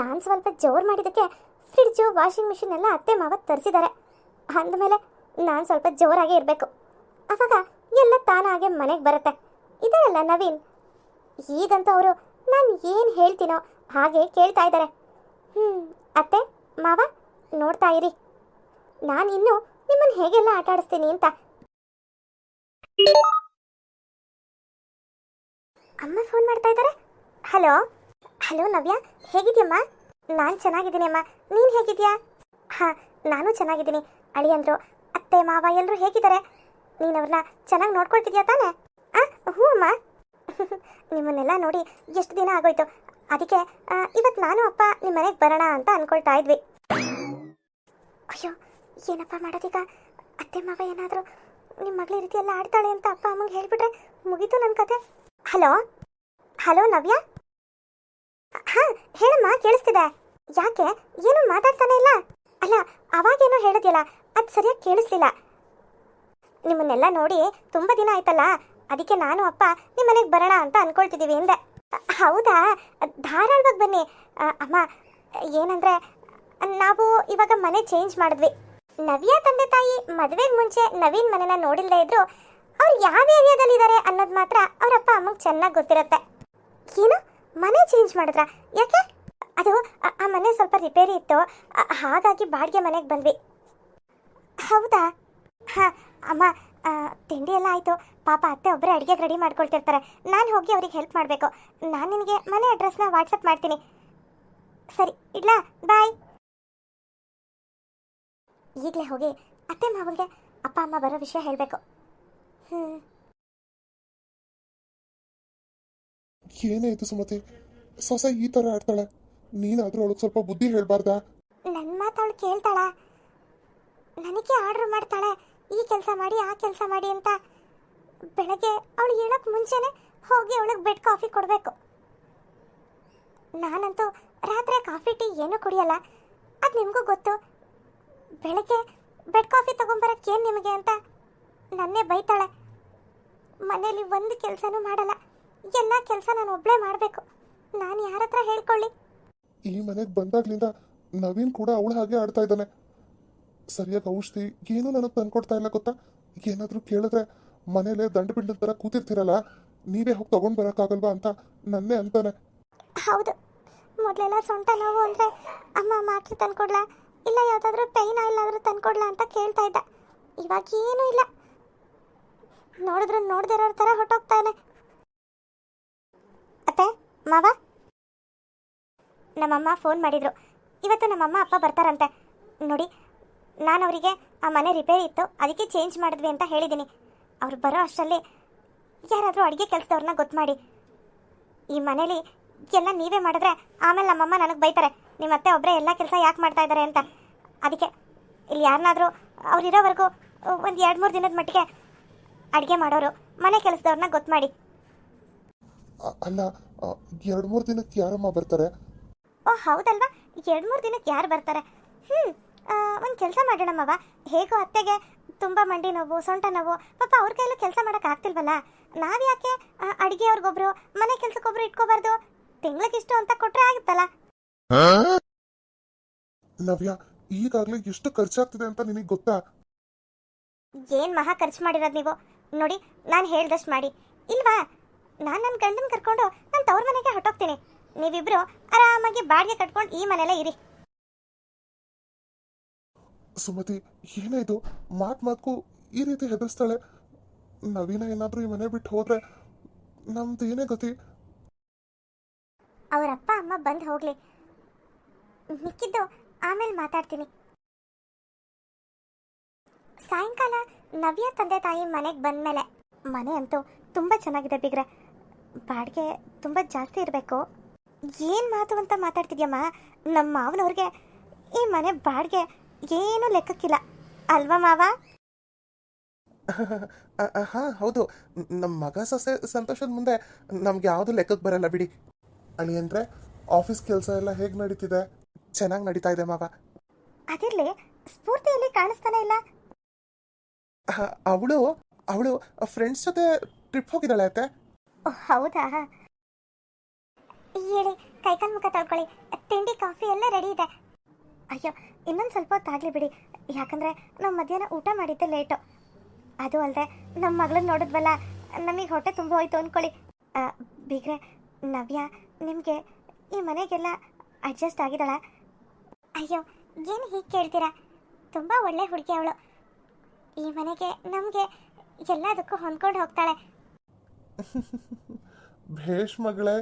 ನಾನು ಸ್ವಲ್ಪ ಜೋರು ಮಾಡಿದ್ದಕ್ಕೆ ಫ್ರಿಡ್ಜ್, ವಾಷಿಂಗ್ ಮಿಷಿನ್ ಎಲ್ಲ ಅತ್ತೆ ಮಾವ ತರಿಸಿದ್ದಾರೆ ಅಂದಮೇಲೆ ನಾನು ಸ್ವಲ್ಪ ಜೋರಾಗೇ ಇರಬೇಕು. ಅವಾಗ ಎಲ್ಲ ತಾನಾಗೆ ಮನೆಗೆ ಬರುತ್ತೆ. ಇದರಲ್ಲ ನವೀನ್, ಈಗಂತೂ ಅವರು ನಾನು ಏನು ಹೇಳ್ತೀನೋ ಹಾಗೆ ಕೇಳ್ತಾ ಇದ್ದಾರೆ ಹ್ಞೂ ಅತ್ತೆ, ಮಾವ, ನೋಡ್ತಾ ಇರಿ. ನಾನು ಇನ್ನು ನಿಮ್ಮನ್ನು ಹೇಗೆಲ್ಲ ಆಟ ಆಡಿಸ್ತೀನಿ ಅಂತ. ಅಮ್ಮ ಫೋನ್ ಮಾಡ್ತಾ ಇದ್ದಾರೆ ಹಲೋ? ಹಲೋ ನವ್ಯ, ಹೇಗಿದ್ಯಮ್ಮ? ನಾನು ಚೆನ್ನಾಗಿದ್ದೀನಿ ಅಮ್ಮ ನೀನು ಹೇಗಿದ್ಯಾ? ಹಾಂ, ನಾನು ಚೆನ್ನಾಗಿದ್ದೀನಿ. ಅಳಿಯಂದ್ರು ಅತ್ತೆ, ಮಾವ ಎಲ್ಲರೂ ಹೇಗಿದ್ದಾರೆ? ನೀನು ಅವ್ರನ್ನ ಚೆನ್ನಾಗಿ ನೋಡ್ಕೊಳ್ತಿದ್ಯಾ ತಾನೇ? ಆ ಹ್ಞೂ ಅಮ್ಮ. ನಿಮ್ಮನ್ನೆಲ್ಲ ನೋಡಿ ಎಷ್ಟು ದಿನ ಆಗೋಯ್ತು. ಅದಕ್ಕೆ ಇವತ್ತು ನಾನು ಅಪ್ಪ ನಿಮ್ಮ ಮನೆಗೆ ಬರೋಣ ಅಂತ ಅನ್ಕೊಳ್ತಾ ಇದ್ವಿ. ಅಯ್ಯೋ, ಏನಪ್ಪ ಮಾಡೋದೀಗ? ಅತ್ತೆ, ಮಾವ ಏನಾದರೂ ನಿಮ್ಮ ಮಗಳ ರೀತಿ ಆಡ್ತಾಳೆ ಅಂತ ಅಪ್ಪ ಅಮ್ಮಂಗೆ ಹೇಳ್ಬಿಟ್ರೆ ಮುಗೀತು ನನ್ನ ಕತೆ? ಹಲೋ? ಹಲೋ ನವ್ಯ? ಹಾ ಹೇಳಮ್ಮ ಕೇಳಿಸ್ತಿದೆ. ಯಾಕೆ? ಏನು ಮಾತಾಡ್ತಾನೆ ಇಲ್ಲ. ಅಲ್ಲ, ಅವಾಗೇನೋ ಹೇಳಿದ್ಯಲ್ಲ ಅದು ಸರಿಯಾಗಿ ಕೇಳಿಸ್ಲಿಲ್ಲ. ನಿಮ್ಮನ್ನೆಲ್ಲ ನೋಡಿ ತುಂಬ ದಿನ ಆಯ್ತಲ್ಲ? ಅದಕ್ಕೆ ನಾನು ಅಪ್ಪ ನಿಮ್ಮ ಮನೆಗೆ ಬರೋಣ ಅಂತ ಅನ್ಕೊಳ್ತಿದ್ದೀವಿ ಹಿಂದೆ. ಹೌದಾ? ಧಾರಾಳವಾಗಿ ಬನ್ನಿ. ಅಮ್ಮ, ಏನಂದ್ರೆ, ನಾವು ಇವಾಗ ಮನೆ ಚೇಂಜ್ ಮಾಡಿದ್ವಿ. ನವ್ಯ ತಂದೆ ತಾಯಿ ಮದುವೆಗೆ ಮುಂಚೆ ನವೀನ್ ಮನೆನ ನೋಡಿಲ್ಲದೆ ಇದ್ರು, ಅವ್ರು ಯಾವ ಏರಿಯಾದಲ್ಲಿ ಇದ್ದಾರೆ ಅನ್ನೋದು ಮಾತ್ರ ಅವರಪ್ಪ ಅಮ್ಮಗೆ ಚೆನ್ನಾಗಿ ಗೊತ್ತಿರುತ್ತೆ. ಏನು? ಮನೆ ಚೇಂಜ್ ಮಾಡಿದ್ರಾ? ಯಾಕೆ? ಅದು ಆ- ಮನೆ ಸ್ವಲ್ಪ ರಿಪೇರಿ ಇತ್ತು. ಹಾಗಾಗಿ ಬಾಡಿಗೆ ಮನೆಗೆ ಬಂದ್ವಿ. ಹೌದಾ? ಹಾ, ಅಮ್ಮ ತಿಂಡಿ ಎಲ್ಲ ಆಯಿತು. ಪಾಪ ಅತ್ತೆ ಒಬ್ಬರೇ ಅಡುಗೆ ರೆಡಿ ಮಾಡ್ಕೊಳ್ತಿರ್ತಾರೆ. ನಾನು ಹೋಗಿ ಅವ್ರಿಗೆ ಹೆಲ್ಪ್ ಮಾಡಬೇಕು. ನಾನು ನಿನಗೆ ಮನೆ ಅಡ್ರೆಸ್ನ ವಾಟ್ಸಪ್ ಮಾಡ್ತೀನಿ. ಸರಿ, ಇಡ್ಲಾ? ಬಾಯ್ ಈಗಲೇ ಹೋಗಿ ಅತ್ತೆ ಮಾವನಿಗೆ ಅಪ್ಪ, ಅಮ್ಮ ಬರೋ ವಿಷಯ ಹೇಳಬೇಕು. ಹ್ಞೂ ಏನೇ ಇದು ಸುಮತಿ, ಸೊಸೆ ಈ ತರ ಆಡ್ತಾಳೆ, ನೀನಾದ್ರೂ ಅವಳಿಗೆ ಸ್ವಲ್ಪ ಬುದ್ಧಿ ಹೇಳ್ಬಾರ್ದಾ? ನನ್ನ ಮಾತು ಅವಳು ಕೇಳ್ತಾಳ? ನನಗೆ ಆರ್ಡರ್ ಮಾಡ್ತಾಳೆ, ಈ ಕೆಲಸ ಮಾಡಿ, ಆ ಕೆಲಸ ಮಾಡಿ ಅಂತ ಬೆಳಗ್ಗೆ ಅವಳು ಹೇಳಕ್ ಮುಂಚೆನೆ ಹೋಗಿ ಅವಳಿಗೆ ಬೆಡ್ ಕಾಫಿ ಕೊಡಬೇಕು. ನಾನಂತೂ ರಾತ್ರಿ ಕಾಫಿ, ಟೀ ಏನೂ ಕುಡಿಯಲ್ಲ. ಅದು ನಿಮಗೂ ಗೊತ್ತು. ಬೆಳಗ್ಗೆ ಬೆಡ್ ಕಾಫಿ ತೊಗೊಂಬರಕ್ಕೆ ಏನು ನಿಮಗೆ ಅಂತ? ನನ್ನೇ ಬೈತಾಳೆ. ಮನೇಲಿ ಒಂದು ಕೆಲಸನೂ ಮಾಡಲ್ಲ. ಎಲ್ಲ ಕೆಲಸ ನಾನು ಒಬ್ಬಳೇ ಮಾಡಬೇಕು. ನಾನು ಯಾರ ಹತ್ರ ಹೇಳ್ಕೊಳ್ಳಿ? ಈ ಮನೆಗೆ ಬಂದಾಗ್ಲಿಂದ ನವೀನ್ ಕೂಡ ಅವಳ ಹಾಗೆ ಆಡ್ತಾ ಇದ್ದಾನೆ. ಸರಿಯಾಗಿ ಔಷಧಿ ಏನು ನನಗೆ ತಂದ್ಕೊಡ್ತಾ ಇಲ್ಲ ಗೊತ್ತಾ? ಏನಾದರೂ ಕೇಳಿದ್ರೆ ಮನೇಲೆ ದಂಡ ಬಿಂಡ ತರ ಕೂತಿರ್ತೀರಲ್ಲ ನೀವೇ ಹೋಗಿ ತಗೊಂಡ್ ಬರೋಕ್ಕಾಗಲ್ವಾ ಅಂತ ನನ್ನೇ ಅಂತಾನೆ. ಹೌದು. ಮೊದಲೆಲ್ಲ ಸೊಂಟ ನೋವು ಅಂದ್ರೆ ಅಮ್ಮ ಮಾತ್ರೆ ತಂದ್ಕೊಡ್ಲಾ? ಇಲ್ಲ ಯಾವುದಾದ್ರೂ ಪೈನ್ ಆಯಿಲ್ ತಂದ್ಕೊಡ್ಲಾ ಅಂತ ಕೇಳ್ತಾ ಇದ್ದ. ಇವಾಗ ಏನೂ ಇಲ್ಲ. ನೋಡಿದ್ರೆ ನೋಡ್ದಿರೋ ಥರ ಹೊಟ್ಟೋಗ್ತಾನೆ ಮಾವ? ನಮ್ಮಮ್ಮ ಫೋನ್ ಮಾಡಿದ್ರು. ಇವತ್ತು ನಮ್ಮಮ್ಮ ಅಪ್ಪ ಬರ್ತಾರಂತೆ. ನೋಡಿ ನಾನು ಅವರಿಗೆ ಆ ಮನೆ ರಿಪೇರಿ ಇತ್ತು, ಅದಕ್ಕೆ ಚೇಂಜ್ ಮಾಡಿದ್ವಿ ಅಂತ ಹೇಳಿದ್ದೀನಿ. ಅವ್ರು ಬರೋ ಅಷ್ಟರಲ್ಲಿ ಯಾರಾದರೂ ಅಡುಗೆ ಕೆಲಸದವ್ರನ್ನ ಗೊತ್ತು ಮಾಡಿ. ಈ ಮನೇಲಿ ಎಲ್ಲ ನೀವೇ ಮಾಡಿದ್ರೆ ಆಮೇಲೆ ನಮ್ಮಮ್ಮ ನನಗೆ ಬೈತಾರೆ. ನಿಮ್ಮ ಅತ್ತೆ ಒಬ್ಬರೇ ಎಲ್ಲ ಕೆಲಸ ಯಾಕೆ ಮಾಡ್ತಾ ಇದ್ದಾರೆ ಅಂತ. ಅದಕ್ಕೆ ಇಲ್ಲಿ ಯಾರನ್ನಾದರೂ ಅವ್ರು ಇರೋವರೆಗೂ ಒಂದು ಎರಡು ಮೂರು ದಿನದ ಮಟ್ಟಿಗೆ ಅಡುಗೆ ಮಾಡೋರು, ಮನೆ ಕೆಲಸದವ್ರನ್ನ ಗೊತ್ತು ಮಾಡಿ. ಅ- ಅಲ್ಲ ಎರಡು ಮೂರು ದಿನಕ್ಕೆ ಯಾರಮ್ಮ ಬರ್ತಾರೆ? ಓ ಹೌದಲ್ವಾ? ಎರಡು ಮೂರು ದಿನಕ್ಕೆ ಯಾರು ಬರ್ತಾರೆ? ಹ್ಞೂ ಒಂದು ಕೆಲಸ ಮಾಡೋಣಮ್ಮವ ಹೇಗೋ ಅತ್ತೆಗೆ ತುಂಬ ಮಂಡಿ ನೋವು ಸೊಂಟ ನೋವು. ಪಾಪ ಅವ್ರ ಕೈಲೂ ಕೆಲಸ ಮಾಡೋಕ್ಕಾಗ್ತಿಲ್ವಲ್ಲ ನಾವು ಯಾಕೆ ಅಡುಗೆ ಅವ್ರಿಗೊಬ್ರು ಮನೆ ಕೆಲಸಕ್ಕೊಬ್ರು ಇಟ್ಕೋಬಾರ್ದು? ತಿಂಗ್ಳಿಗಿಷ್ಟು ಅಂತ ಕೊಟ್ಟರೆ ಆಗುತ್ತಲ್ಲ? ನವ್ಯ ಈಗಾಗಲೇ ಎಷ್ಟು ಖರ್ಚಾಗ್ತಿದೆ ಅಂತ ನಿನಗೆ ಗೊತ್ತಾ? ಏನು ಮಹಾ ಖರ್ಚು ಮಾಡಿರೋದು ನೀವು? ನೋಡಿ ನಾನು ಹೇಳ್ದಷ್ಟು ಮಾಡಿ. ಇಲ್ವಾ? ನಾನು ನನ್ನ ಗಂಡನ ಕರ್ಕೊಂಡು ನನ್ನ ತವ್ರ ಮನೆಗೆ ಹೊಟ್ಟೋಗ್ತೀನಿ ನೀವಿಬ್ರು ಆರಾಮಾಗಿ ಬಾಡಿಗೆ ಕಟ್ಕೊಂಡು ಈ ಮನೆಯಲ್ಲೇ ಇರಿ. ಸುಮತಿ ಏನೇ ಇದು? ಮಾತ್ ಮಾತ್ಕು ಈ ರೀತಿ ಹೆದರ್ಸ್ತಾಳೆ. ನವೀನ ಏನಾದರೂ ಈ ಮನೆ ಬಿಟ್ಟು ಹೋದ್ರೆ ನಮ್ದು ಏನೇ ಗತಿ? ಅವರ ಅಪ್ಪ ಅಮ್ಮ ಬಂದು ಹೋಗ್ಲಿ. ಮಿಕ್ಕಿದ್ದು ಆಮೇಲೆ ಮಾತಾಡ್ತೀನಿ. ಸಾಯಂಕಾಲ ನವ್ಯ ತಂದೆ ತಾಯಿ ಮನೆಗೆ ಬಂದಮೇಲೆ ಮನೆ ಅಂತೂ ತುಂಬ ಚೆನ್ನಾಗಿದೆ ಬಿಗ್ರೆ. ಬಾಡಿಗೆ ತುಂಬ ಜಾಸ್ತಿ ಇರಬೇಕು. ಏನು ಮಾತು ಅಂತ ಮಾತಾಡ್ತಿದ್ಯಮ್ಮ? ನಮ್ಮ ಮಾವನವ್ರಿಗೆ ಈ ಮನೆ ಬಾಡಿಗೆ ಏನೂ ಲೆಕ್ಕಕ್ಕಿಲ್ಲ. ಅಲ್ವಾ ಮಾವ? ಹಾ ಹೌದು. ನಮ್ಮ ಮಗ ಸೊಸೆ ಸಂತೋಷದ ಮುಂದೆ ನಮ್ಗೆ ಯಾವುದು ಲೆಕ್ಕಕ್ಕೆ ಬರಲ್ಲ ಬಿಡಿ. ಅಳಿ ಅಂದ್ರೆ ಆಫೀಸ್ ಕೆಲಸ ಎಲ್ಲ ಹೇಗೆ ನಡೀತಿದೆ? ಚೆನ್ನಾಗಿ ನಡೀತಾ ಇದೆ ಮಾವ. ಅದಿರ್ಲಿ ಸ್ಫೂರ್ತಿಯಲ್ಲಿ ಕಾಣಿಸ್ತಾನೆ ಇಲ್ಲ? ಅವಳು ಅವಳು ಫ್ರೆಂಡ್ಸ್ ಜೊತೆ ಟ್ರಿಪ್ ಹೋಗಿದ್ದಾಳೆ ಅತ್ತೆ. ಹೌದಾ? ಹೇಳಿ, ಕೈಕಾಲು ಮುಖ ತೊಳ್ಕೊಳ್ಳಿ. ತಿಂಡಿ, ಕಾಫಿ ಎಲ್ಲ ರೆಡಿ ಇದೆ. ಅಯ್ಯೋ, ಇನ್ನೊಂದು ಸ್ವಲ್ಪ ಹೊತ್ತಾಗಲಿ ಬಿಡಿ. ಯಾಕಂದರೆ ನಾವು ಮಧ್ಯಾಹ್ನ ಊಟ ಮಾಡಿದ್ದೆ ಲೇಟು ಅದು ಅಲ್ಲದೆ ನಮ್ಮ ಮಗಳನ್ನ ನೋಡಿದ್ವಲ್ಲ, ನಮಗೆ ಹೊಟ್ಟೆ ತುಂಬ ಹೋಯ್ತು ಅಂದ್ಕೊಳ್ಳಿ ಬೀಗ್ರೆ, ನವ್ಯ, ನಿಮಗೆ ಈ ಮನೆಗೆಲ್ಲ ಅಡ್ಜಸ್ಟ್ ಆಗಿದ್ದಾಳ? ಅಯ್ಯೋ, ಏನು ಹೀಗೆ ಕೇಳ್ತೀರಾ? ತುಂಬ ಒಳ್ಳೆ ಹುಡುಗಿ ಅವಳು. ಈ ಮನೆಗೆ ನಮಗೆ ಎಲ್ಲದಕ್ಕೂ ಹೊಂದ್ಕೊಂಡು ಹೋಗ್ತಾಳೆ. ಭೇಷ್ ಮಗಳೇ.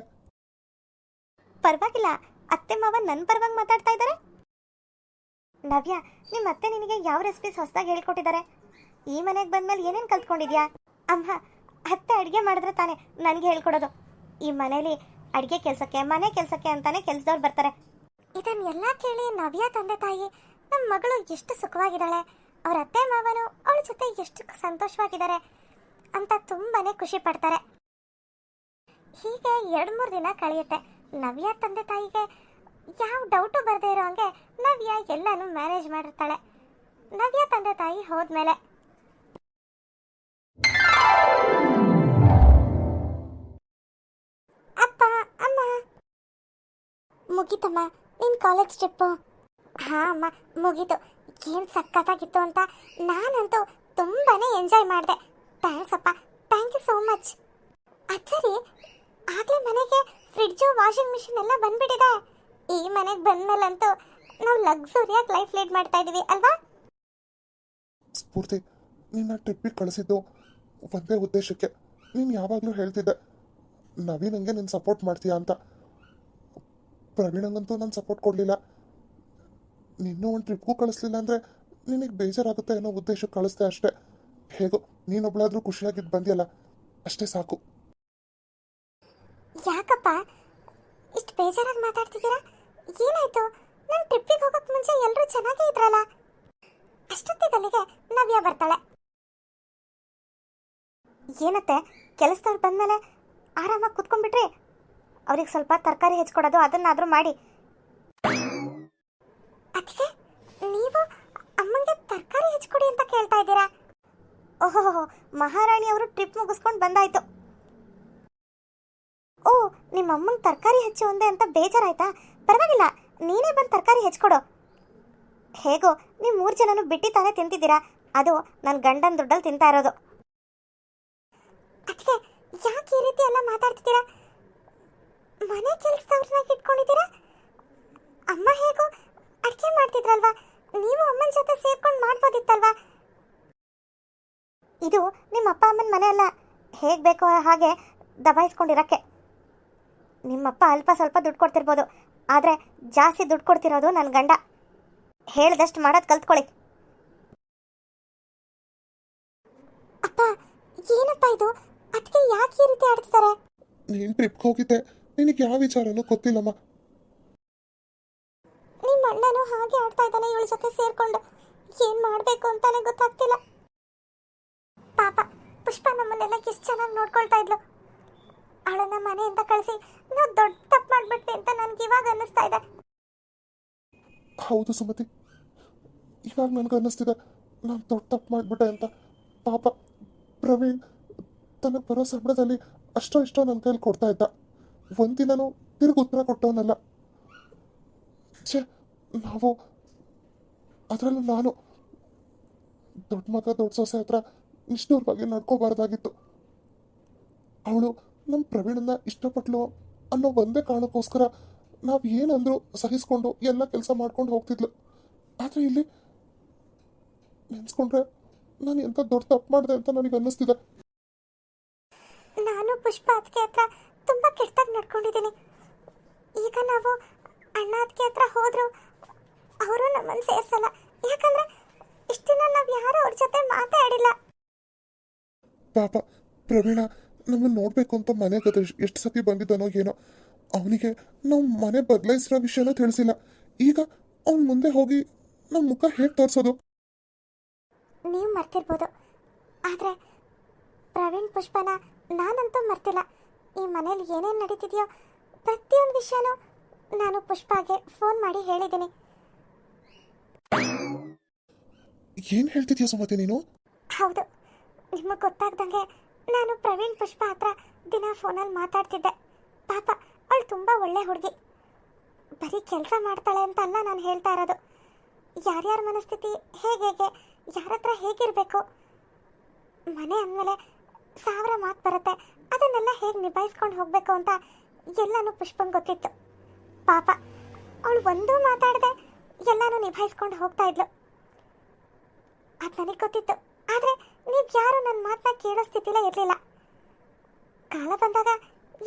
ಪರವಾಗಿಲ್ಲ. ಅತ್ತೆ ಮಾವ ನನ್ನ ಪರವಾಗಿ ಮಾತಾಡ್ತಾ ಇದ್ದಾರೆ ನವ್ಯ ನಿಮ್ಮ ಅತ್ತೆ ನಿನಗೆ ಯಾವ ರೆಸಿಪೀಸ್ ಹೊಸದಾಗಿ ಹೇಳ್ಕೊಟ್ಟಿದ್ದಾರೆ ಈ ಮನೆಗೆ ಬಂದ್ಮೇಲೆ ಏನೇನು ಕಲ್ತ್ಕೊಂಡಿದ್ಯಾ? ಅಮ್ಮ, ಅತ್ತೆ ಅಡುಗೆ ಮಾಡಿದ್ರೆ ತಾನೇ ನನಗೆ ಹೇಳ್ಕೊಡೋದು. ಈ ಮನೇಲಿ ಅಡುಗೆ ಕೆಲಸಕ್ಕೆ, ಮನೆ ಕೆಲಸಕ್ಕೆ ಅಂತಾನೆ ಕೆಲಸದವ್ರು ಬರ್ತಾರೆ. ಇದನ್ನೆಲ್ಲ ಕೇಳಿ ನವ್ಯ ತಂದೆ ತಾಯಿ ನಮ್ಮ ಮಗಳು ಎಷ್ಟು ಸುಖವಾಗಿದ್ದಾಳೆ. ಅವ್ರ ಅತ್ತೆ ಮಾವನು ಅವಳ ಜೊತೆ ಎಷ್ಟು ಸಂತೋಷವಾಗಿದ್ದಾರೆ. ಅಂತ ತುಂಬಾನೇ ಖುಷಿ ಪಡ್ತಾರೆ. ಹೀಗೆ ಎರಡು ಮೂರು ದಿನ ಕಳೆಯುತ್ತೆ. ನವ್ಯ ತಂದೆ ತಾಯಿಗೆ ಯಾವ ಡೌಟು ಬರದೇ ಇರೋ ಹಂಗೆ ನವ್ಯ ಎಲ್ಲನೂ ಮ್ಯಾನೇಜ್ ಮಾಡಿರ್ತಾಳೆ ನವ್ಯ ತಂದೆ ತಾಯಿ ಹೋದ್ಮೇಲೆ. ಅಪ್ಪ, ಅಮ್ಮ. ಮುಗೀತಮ್ಮ, ನಿನ್ ಕಾಲೇಜ್ ಟ್ರಿಪ್ಪು ಹಾ, ಅಮ್ಮ, ಮುಗೀತು. ಏನು ಸಕ್ಕತ್ತಾಗಿತ್ತು ಅಂತ ನಾನಂತೂ ತುಂಬಾನೇ ಎಂಜಾಯ್ ಮಾಡಿದೆ. ಥ್ಯಾಂಕ್ಸ್ ಅಪ್ಪ. ಥ್ಯಾಂಕ್ ಯು ಸೋ ಮಚ್ ಅಚ್ಚರಿ ಆಗಲೇ ಮನೆಗೆ ಫ್ರಿಡ್ಜು ವಾಷಿಂಗ್ ಮಿಷಿನ್ ಎಲ್ಲ ಬಂದ್ಬಿಟ್ಟಿದೆ. ಈ ಮನೆಗೆ ಬಂದ್ಮೇಲಂತೂ ನಾವು ಲಕ್ಸುರಿಯಾಗಿ ಲೈಫ್ ಲೀಡ್ ಮಾಡ್ತಾ ಇದೀವಿ, ಅಲ್ವಾ? ಸ್ಫೂರ್ತಿ, ನಿನ್ನ ಟ್ರಿಪ್ಪಿಗೆ ಕಳಿಸಿದ್ದು ಒಂದೇ ಉದ್ದೇಶಕ್ಕೆ. ನೀನು ಯಾವಾಗಲೂ ಹೇಳ್ತಿದ್ದೆ, ನವೀನ್ ನವೀನಂಗೆ ನೀನು ಸಪೋರ್ಟ್ ಮಾಡ್ತೀಯಾ ಅಂತ. ಪ್ರವೀಣಂಗಂತೂ ನಾನು ಸಪೋರ್ಟ್ ಕೊಡಲಿಲ್ಲ. ನಿನ್ನೂ ಒಂದು ಟ್ರಿಪ್ಗೂ ಕಳಿಸ್ಲಿಲ್ಲ ಅಂದರೆ ನಿನಗೆ ಬೇಜಾರಾಗುತ್ತೆ ಅನ್ನೋ ಉದ್ದೇಶಕ್ಕೆ ಕಳಿಸ್ದೆ ಅಷ್ಟೇ. ಹೇಗೋ, ನೀನೊಬ್ಳಾದ್ರೂ ಖುಷಿಯಾಗಿದ್ದು ಬಂದಿಯಲ್ಲ, ಅಷ್ಟೇ ಸಾಕು. ಯಾಕಪ್ಪ? ಇಷ್ಟು ಬೇಜಾರಾಗಿ ಮಾತಾಡ್ತಿದ್ದೀರಾ? ಏನಾಯ್ತು? ನಾನು ಟ್ರಿಪ್ಪಿಗೆ ಹೋಗಕ್ ಮುಂಚೆ ಎಲ್ಲರೂ ಚೆನ್ನಾಗೇ ಇದ್ರಲ್ಲ? ಅಷ್ಟೊತ್ತಿದ್ದಲ್ಲಿಗೆ ನವ್ಯ ಬರ್ತಾಳೆ. ಏನತ್ತೆ? ಕೆಲಸದವ್ರು ಬಂದ್ಮೇಲೆ ಆರಾಮಾಗಿ ಕುತ್ಕೊಂಡ್ಬಿಟ್ರಿ ಅವ್ರಿಗೆ ಸ್ವಲ್ಪ ತರಕಾರಿ ಹೆಚ್ಕೊಡೋದು ಅದನ್ನಾದರೂ ಮಾಡಿ. ಅದಕ್ಕೆ ನೀವು ಅಮ್ಮಂಗೆ ತರಕಾರಿ ಹೆಚ್ಕೊಡಿ ಅಂತ ಕೇಳ್ತಾ ಇದ್ದೀರಾ? ಓಹೋ ಮಹಾರಾಣಿ ಅವರು ಟ್ರಿಪ್ ಮುಗಿಸ್ಕೊಂಡು ಬಂದಾಯ್ತು. ಓ, ನಿಮ್ಮ ಅಮ್ಮನ ತರಕಾರಿ ಹೆಚ್ಚು ಒಂದೇ ಅಂತ ಬೇಜಾರಾಯ್ತಾ? ಪರವಾಗಿಲ್ಲ, ನೀನೇ ಬಂದು ತರಕಾರಿ ಹೆಚ್ಕೊಡು. ಹೇಗೋ, ನೀವು ಮೂರು ಜನನು ಬಿಟ್ಟಿ ತಾನೇ ತಿಂತಿದ್ದೀರಾ? ಅದು ನನ್ನ ಗಂಡನ ದುಡ್ಡಲ್ಲಿ ತಿಂತಾ ಇರೋದು. ಅದಕ್ಕೆ ಯಾಕೆ ಈ ರೀತಿ ಎಲ್ಲ ಮಾತಾಡ್ತಿದ್ದೀರಾ? ಮನೆ ಕೆಲಸದವ್ರನ್ನ ಇಟ್ಕೊಂಡಿದ್ದೀರಾ? ಅಮ್ಮ ಹೇಗೋ ಅಡುಗೆ ಮಾಡ್ತಿದ್ರಲ್ವಾ? ನೀವು ಅಮ್ಮನ ಜೊತೆ ಸೇರ್ಕೊಂಡು ಮಾಡ್ಬೋದಿತ್ತಲ್ವಾ? ಇದು ನಿಮ್ಮ ಅಪ್ಪ ಅಮ್ಮನ ಮನೆ ಅಲ್ಲ. ಹೇಗೆ ಬೇಕೋ ಹಾಗೆ ದಬಾಯಿಸ್ಕೊಂಡಿರಕ್ಕೆ. ನಿಮ್ಮಪ್ಪ ಅಲ್ಪ ಸ್ವಲ್ಪ ದುಡ್ಡು ಕೊಡ್ತಿರ್ಬೋದು. ಆದರೆ ಜಾಸ್ತಿ ದುಡ್ಡು ಕೊಡ್ತಿರೋದು ನನ್ನ ಗಂಡ. ಹೇಳ್ದಷ್ಟು ಮಾಡೋದು ಕಲ್ತ್ಕೊಳ್ಳಿ. ಅಪ್ಪ ಏನಪ್ಪ ಇದು? ಅದಕ್ಕೆ ಯಾಕೆ ಈ ರೀತಿ ಆಡ್ತಿದ್ದಾರೆ ನೀನು ಟ್ರಿಪ್ಗೆ ಹೋಗಿದ್ದೆ. ನಿನಗೆ ಯಾವ ವಿಚಾರನೂ ಗೊತ್ತಿಲ್ಲಮ್ಮ. ನಿಮ್ಮ ಅಣ್ಣನು ಹಾಗೆ ಆಡ್ತಾ ಇದ್ದಾನೆ ಇವಳ ಜೊತೆ ಸೇರ್ಕೊಂಡು. ಏನ್ ಮಾಡ್ಬೇಕು ಅಂತಾನೆ ಗೊತ್ತಾಗ್ತಿಲ್ಲ. ಪಾಪ. ಪುಷ್ಪ ನಮ್ಮನ್ನೆಲ್ಲ ಎಷ್ಟು ಚೆನ್ನಾಗಿ ನೋಡ್ಕೊಳ್ತಾ ಇದ್ಲು. ಅವಳನ್ನ ಮನೆಯಿಂದ ಕಳಿಸಿ ನಾವು ದೊಡ್ಡ ತಪ್ಪು ಮಾಡ್ಬಿಟ್ಟೆ ಅಂತ ನನ್ಗೆ ಇವಾಗ ಅನ್ನಿಸ್ತಾ ಇದೆ. ಹೌದು ಸುಮತಿ. ಇವಾಗ ನನಗೆ ಅನ್ನಿಸ್ತಿದೆ. ನಾನು ದೊಡ್ಡ ತಪ್ಪು ಮಾಡಿಬಿಟ್ಟೆ ಅಂತ. ಪಾಪ ಪ್ರವೀಣ್ ತನಗೆ ಬರೋ ಸಂಬಳದಲ್ಲಿ ಅಷ್ಟೋ ಇಷ್ಟೋ ನನ್ನ ಕೈಲಿ ಕೊಡ್ತಾ ಇದ್ದ. ಒಂದಿನೂ ತಿರುಗಿ ಉತ್ತರ ಕೊಟ್ಟವನಲ್ಲ. ಛೇ, ನಾವು ಅದರಲ್ಲೂ ನಾನು. ದೊಡ್ಡ ಮಗ, ದೊಡ್ಡ ಸೊಸೆ ಹತ್ರ ನಿಷ್ಠೂರವಾಗಿ ನಡ್ಕೋಬಾರ್ದಾಗಿತ್ತು. ಅವಳು ನಮ್ಮ ಪ್ರವೀಣನ್ನ ಇಷ್ಟಪಟ್ಲು ಅನ್ನೋ ಒಂದೇ ಕಾರಣಕ್ಕೋಸ್ಕರ ನಾವು ಏನಂದ್ರು ಸಹಿಸ್ಕೊಂಡು ಎಲ್ಲ ಕೆಲಸ ಮಾಡ್ಕೊಂಡು ಹೋಗ್ತಿದ್ಲು. ಆದರೆ ಇಲ್ಲಿ ನೆನ್ಸ್ಕೊಂಡ್ರೆ ನಾನು ಎಂತ ದೊಡ್ಡ ತಪ್ಪು ಮಾಡಿದೆ ಅಂತ ನನಗೆ ಅನ್ನಿಸ್ತಿದೆ. ನಾನು ಪುಷ್ಪ ಅದಕ್ಕೆ ಹತ್ರ ತುಂಬಾ ಕೆಟ್ಟದಾಗಿ ನಡ್ಕೊಂಡಿದ್ದೀನಿ. ಈಗ ನಾವು ಅಣ್ಣ ಅದಕ್ಕೆ ಹತ್ರ ಹೋದ್ರು ಅವರು ನಮ್ಮನ್ನು ಸೇರ್ಸಲ್ಲ. ಯಾಕಂದ್ರೆ ಇಷ್ಟು ದಿನ ನಾವು ಯಾರು ಅವ್ರ ಜೊತೆ ಮಾತಾಡಿಲ್ಲ. ಪಾಪ ಪ್ರವೀಣ ನಮ್ಮನ್ನು ನೋಡಬೇಕು ಅಂತ ಮನೆಗೆ ಎಷ್ಟು ಸತಿ ಬಂದಿದ್ದಾನೋ ಏನೋ ಅವನಿಗೆ ನಾವು ಮನೆ ಬದಲಾಯಿಸಿರೋ ವಿಷಯನೂ ತಿಳಿಸಿಲ್ಲ. ಈಗ ಅವ್ನು ಮುಂದೆ ಹೋಗಿ ನಮ್ಮ ಮುಖ ಹೇಗೆ ತೋರಿಸೋದು? ನೀವು ಮರ್ತಿರ್ಬೋದು. ಆದರೆ ಪ್ರವೀಣ್ ಪುಷ್ಪನ ನಾನಂತೂ ಮರ್ತಿಲ್ಲ. ಈ ಮನೇಲಿ ಏನೇನು ನಡೀತಿದೆಯೋ ಪ್ರತಿಯೊಂದು ವಿಷಯನೂ ನಾನು ಪುಷ್ಪಾಗೆ ಫೋನ್ ಮಾಡಿ ಹೇಳಿದ್ದೀನಿ. ಏನು ಹೇಳ್ತಿದ್ಯಾ ಸುಮತಿ ನೀನು? ಹೌದು. ನಿಮಗೆ ಗೊತ್ತಾಗ್ದಂಗೆ ನಾನು ಪ್ರವೀಣ್ ಪುಷ್ಪ ಹತ್ರ ದಿನ ಫೋನಲ್ಲಿ ಮಾತಾಡ್ತಿದ್ದೆ. ಪಾಪ, ಅವಳು ತುಂಬ ಒಳ್ಳೆ ಹುಡುಗಿ. ಬರೀ ಕೆಲಸ ಮಾಡ್ತಾಳೆ ಅಂತ ಅಲ್ಲ ನಾನು ಹೇಳ್ತಾ ಇರೋದು. ಯಾರ್ಯಾರ ಮನಸ್ಥಿತಿ ಹೇಗೆ ಹೇಗೆ, ಯಾರ ಹತ್ರ ಹೇಗಿರಬೇಕು? ಮನೆ ಅಂದಮೇಲೆ ಸಾವಿರ ಮಾತು ಬರುತ್ತೆ. ಅದನ್ನೆಲ್ಲ ಹೇಗೆ ನಿಭಾಯಿಸ್ಕೊಂಡು ಹೋಗಬೇಕು ಅಂತ ಎಲ್ಲನೂ ಪುಷ್ಪಂಗೆ ಗೊತ್ತಿತ್ತು. ಪಾಪ, ಅವಳು ಒಂದೂ ಮಾತಾಡದೆ ಎಲ್ಲನೂ ನಿಭಾಯಿಸ್ಕೊಂಡು ಹೋಗ್ತಾ ಇದ್ಲು. ಅದು ನನಗೆ ಗೊತ್ತಿತ್ತು. ಆದರೆ ನೀವು ಯಾರು ನನ್ನ ಮಾತನ್ನ ಕೇಳೋ ಸ್ಥಿತಿಲೇ ಇರಲಿಲ್ಲ. ಕಾಲ ಬಂದಾಗ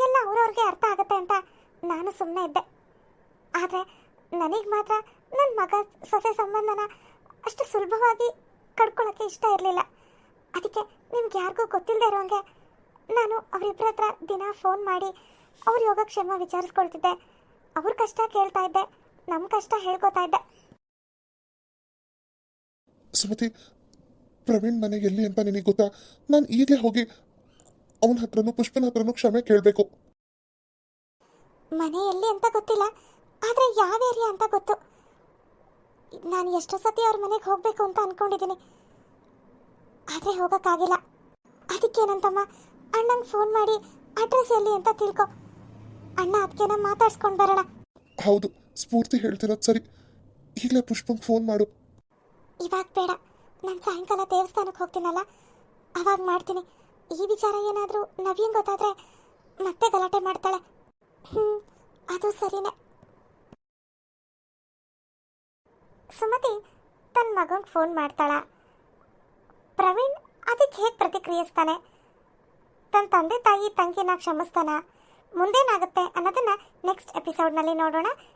ಎಲ್ಲ ಅವ್ರವ್ರಿಗೆ ಅರ್ಥ ಆಗುತ್ತೆ ಅಂತ ನಾನು ಸುಮ್ಮನೆ ಇದ್ದೆ. ಆದರೆ ನನಗೆ ಮಾತ್ರ ನನ್ನ ಮಗ, ಸೊಸೆ ಸಂಬಂಧನ ಅಷ್ಟು ಸುಲಭವಾಗಿ ಕಡ್ಕೊಳ್ಳೋಕ್ಕೆ ಇಷ್ಟ ಇರಲಿಲ್ಲ. ಅದಕ್ಕೆ ನಿಮ್ಗೆ ಯಾರಿಗೂ ಗೊತ್ತಿಲ್ಲದೆ ಇರೋಂಗೆ ನಾನು ಅವರಿಬ್ಬರ ಹತ್ರ ದಿನ ಫೋನ್ ಮಾಡಿ ಅವ್ರ ಯೋಗಕ್ಷೇಮ ವಿಚಾರಿಸ್ಕೊಳ್ತಿದ್ದೆ. ಅವ್ರ ಕಷ್ಟ ಕೇಳ್ತಾ ಇದ್ದೆ ನಮ್ಮ ಕಷ್ಟ ಹೇಳ್ಕೊತಾ ಇದ್ದೆ. ಸುಮತಿ ಪ್ರವೀಣ್ ಮನೆ ಎಲ್ಲಿ ಅಂತ ನಿನಗೆ ಗೊತ್ತಾ? ನಾನು ಈಗಲೇ ಹೋಗಿ ಅವನ ಹತ್ರನೂ ಪುಷ್ಪನ ಹತ್ರನೂ ಕ್ಷಮೆ ಕೇಳಬೇಕು. ಮನೆ ಎಲ್ಲಿ ಅಂತ ಗೊತ್ತಿಲ್ಲ ಆದರೆ ಯಾವ ಏರಿಯಾ ಅಂತ ಗೊತ್ತು. ನಾನು ಎಷ್ಟು ಸತಿ ಅವ್ರ ಮನೆಗೆ ಹೋಗಬೇಕು ಅಂತ ಅನ್ಕೊಂಡಿದ್ದೀನಿ. ಆದರೆ ಹೋಗೋಕ್ಕಾಗಿಲ್ಲ. ಅದಕ್ಕೇನಂತಮ್ಮ ಅಣ್ಣಂಗೆ ಫೋನ್ ಮಾಡಿ ಅಡ್ರೆಸ್ ಎಲ್ಲಿ ಅಂತ ತಿಳ್ಕೊ. ಅಣ್ಣ ಅದಕ್ಕೆ ಮಾತಾಡ್ಸ್ಕೊಂಡು ಬರೋಣ. ಹೌದು ಸ್ಫೂರ್ತಿ ಹೇಳ್ತಿರೋದು ಸರಿ. ಈಗಲೇ ಪುಷ್ಪಂಗೆ ಫೋನ್ ಮಾಡು. ಇವಾಗ ಬೇಡ. ನಾನು ಸಾಯಂಕಾಲ ದೇವಸ್ಥಾನಕ್ಕೆ ಹೋಗ್ತೀನಲ್ಲ? ಅವಾಗ ಮಾಡ್ತೀನಿ. ಈ ವಿಚಾರ ಏನಾದರೂ ನವೀನ್ ಗೊತ್ತಾದರೆ ಮತ್ತೆ ಗಲಾಟೆ ಮಾಡ್ತಾಳೆ. ಹ್ಞೂ ಅದು ಸರಿನೇ. ಸುಮತಿ ತನ್ನ ಮಗಂಗೆ ಫೋನ್ ಮಾಡ್ತಾಳ. ಪ್ರವೀಣ್ ಅದಕ್ಕೆ ಹೇಗೆ ಪ್ರತಿಕ್ರಿಯಿಸ್ತಾನೆ? ತನ್ನ ತಂದೆ ತಾಯಿ ತಂಗಿನ ಕ್ಷಮಿಸ್ತಾನ? ಮುಂದೇನಾಗುತ್ತೆ ಅನ್ನೋದನ್ನ ನೆಕ್ಸ್ಟ್ ಎಪಿಸೋಡ್ನಲ್ಲಿ ನೋಡೋಣ.